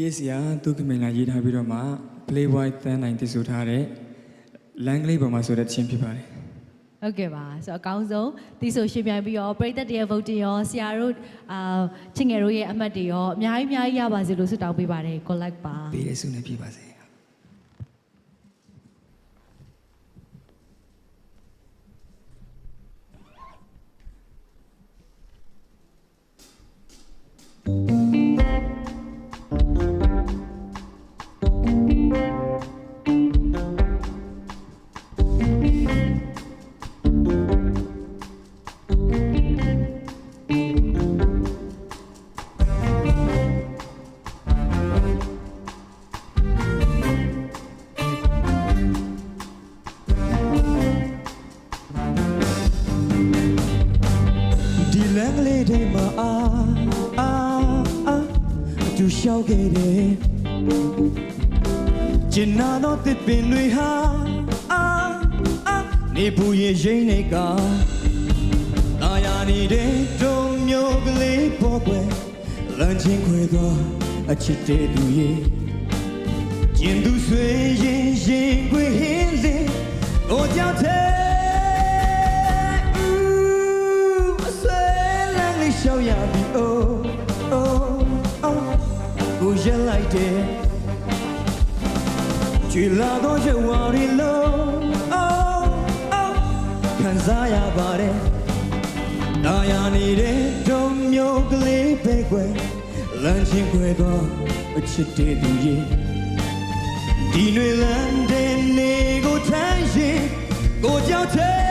ရေးစီယာသူကမင်လာရေးထားပြီးတော့မှ Playboy တန်းနိုင်တည်ဆိုထားတဲ့လမ်းကလေးပေါ်မှာဆိုတဲ့ချင်းဖြစ်ပါတယ်ဟုတ်ကဲ့ပါဆိုတော့အကောင်းဆုံးတီးဆိုရှင်ပြိုင်ပြီးတော့ပရိသတ်တရဲ့ vote တွေရောဆရာတို့အာချင်းငယ်တို့ရဲ့အမှတ်တွေရောအများကြီးအများကြီးရပါစေလို့ဆုတောင်းပေးပါတယ် collect ပါပေးတဲ့ဆုနဲ့ပြပါစေ လမ်းကလေးထဲမှာအာအာအာအတူရှောက်ခဲ့တယ်ကျင်နာတော့တစ်ပင်တွေဟာအာအာနေဘူးရဲ့ရိမ့်နေကတာယာနေတဲ့တုံမျိုးကလေးပေါ်ကွယ်လမ်းချင်းခွေတော့အချစ်တဲ့သူရဲ့ကျင်သူဆွေရင်ရင်ခွေဟင်းလေတော့ကြောက် ကြွေလာတော့ရွာရီလုံး oh oh ခံစားရပါတယ်နာယာနေတဲ့ဒုံမျိုးကလေးပဲကွယ်လမ်းချင်းခွဲတော့အချစ်တဲ့သူရဲ့ဒီနွေလမ်းတဲ့နေကိုထမ်းရင်ကိုကြောက်တဲ့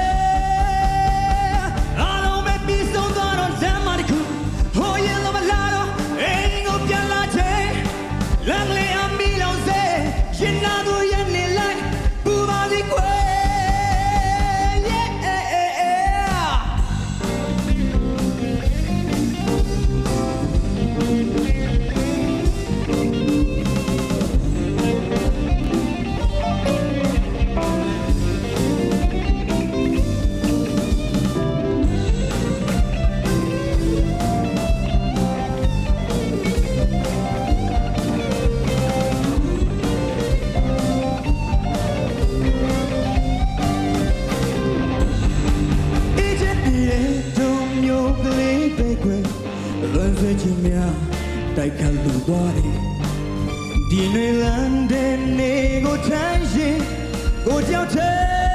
တိုက်ခတ်လူသွားတယ်ဒီနွေလန်းတဲ့နေကိုထမ်းရင်ကိုကြောက်တဲ့အား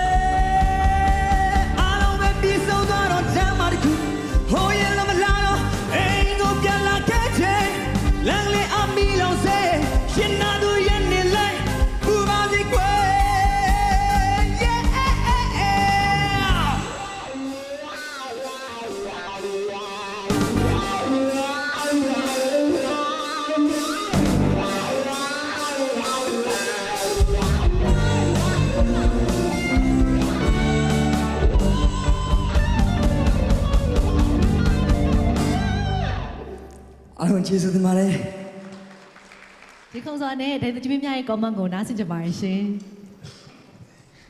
အားလုံးကျေးဇူးတင်ပါတယ်ဒီခုံစောနဲ့ဒေသချင်းများရဲ့ comment ကိုနားဆင်ကြပါရှင်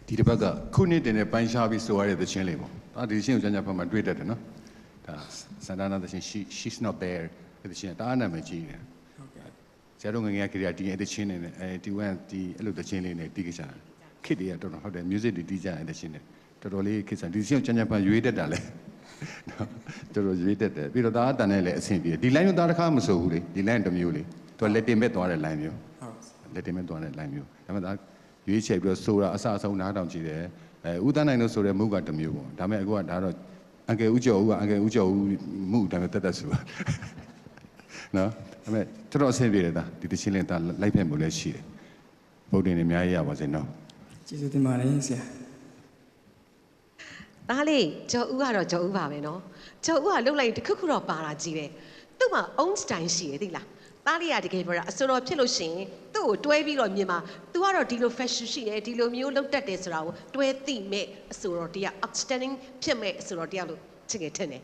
ဒီတစ်ပတ်ကခုနှစ်တင်နဲ့ပိုင်းခြားပြီးဆိုရတဲ့သချင်းလေးပေါ့ဒါဒီသချင်းကိုကျန်ကျဖတ်မှတွေ့တတ်တယ်နော်ဒါစန္ဒနာသချင်း she she's not there ဒီသချင်းကတားနာမည်ကြီးတယ်ဆရာတို့ငယ်ငယ်ကကြည့်ရဒီသချင်းနေနဲ့အဲဒီဝမ်ဒီအဲ့လိုသချင်းလေးနဲ့တီးကြတာခစ်တွေကတော်တော်ဟုတ်တယ် music တွေတီးကြတဲ့သချင်းတွေတော်တော်လေးခစ်စံဒီသချင်းကိုကျန်ကျဖတ်ရွေးတတ်တာလေနော် တော်တော်ရွေးတတ်တယ်ပြီးတော့ဒါအတန်နဲ့လည်းအဆင်ပြေတယ်ဒီ line ကိုသားတစ်ခါမဆိုဘူးလေဒီ line တစ်မျိုးလေသူကလက်တင်မဲ့သွားတဲ့ line မျိုးလက်တင်မဲ့သွားတဲ့ line မျိုးဒါပေမဲ့ဒါရွေးချယ်ပြီးတော့ဆိုတာအဆအဆုံးနားတောင်ကြည့်တယ်အဲဦးတန်းနိုင်လို့ဆိုတဲ့မုကတစ်မျိုးပေါ့ဒါပေမဲ့အခုကဒါတော့အန်ကယ်ဦးကျော်ဦးကအန်ကယ်ဦးကျော်ဦးမှုဒါပေမဲ့တက်တက်ဆိုတာနော်ဒါပေမဲ့တော်တော်အဆင်ပြေတယ်ဒါဒီတချင်းလေးဒါလိုက်ဖက်မှုလည်းရှိတယ်ဗုဒ္ဓင်တွေအများကြီးရပါစေနော်ကျေးဇူးတင်ပါတယ်ဆရာ သားလေးကျော်ဦးကတော့ကျော်ဦးပါပဲနော်ကျော်ဦးကလှုပ်လိုက်တခုခုတော့ပါတာကြီးတယ်သူ့မှာ own style ရှိတယ်သိလားသားလေးကတကယ်ပြောတာအစတော်ဖြစ်လို့ရှိရင်သူ့ကိုတွဲပြီးတော့မြင်မှာ तू ကတော့ဒီလို fashion ရှိတယ်ဒီလိုမျိုးလုပ်တတ်တယ်ဆိုတာကိုတွဲသိမဲ့အစတော်တရား outstanding ဖြစ်မဲ့အစတော်တရားလို့ချင်ခဲ့တဲ့နဲ့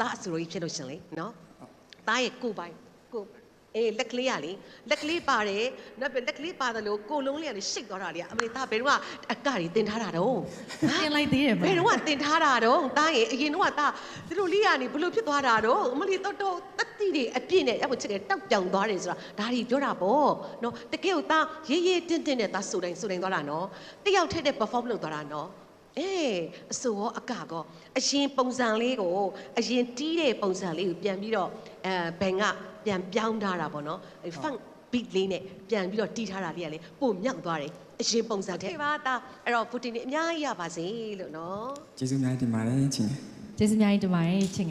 သားအစတော်ကြီးဖြစ်လို့ရှင်လေနော်သားရဲ့ကိုယ်ပိုင်ကိုယ် အေးလက်ကလေးကလေလက်ကလေးပါတယ်နောက်ပြီးလက်ကလေးပါတယ်လို့ကိုလုံးလေးကလေရှိတ်သွားတာလေအမလေးသားဘယ်တော့ကအကတွေတင်ထားတာတော့တင်လိုက်သေးတယ်မဘယ်တော့ကတင်ထားတာတော့တားရင်အရင်တော့ကတားဒီလိုလေးကနေဘလို့ဖြစ်သွားတာတော့အမလေးတော့တော့တက်တိတွေအပြည့်နဲ့အခုချက်ကတောက်ပြောင်သွားတယ်ဆိုတာဒါတွေပြောတာပေါ့နော်တကယ်ကိုတားရေးရေးတင်းတင်းနဲ့တားဆိုတိုင်းဆိုတိုင်းသွားတာနော်တယောက်ထက်တဲ့ perform လုပ်သွားတာနော်အေးအစိုးရောအကကောအရင်ပုံစံလေးကိုအရင်တီးတဲ့ပုံစံလေးကိုပြန်ပြီးတော့အဲဘန်က ပြန်ပြောင်းထားတာပေါ့နော်အဲ funk beat လေးနဲ့ပြန်ပြီးတော့တီးထားတာလေးကလေပုံမြောက်သွားတယ်အရင်ပုံစံတဲ့ပါတာအဲ့တော့ footing နေအများကြီးရပါစေလို့နော်ကျေးဇူးများတင်ပါတယ်ချင်းကျေးဇူးအများကြီးတင်ပါတယ်ချင်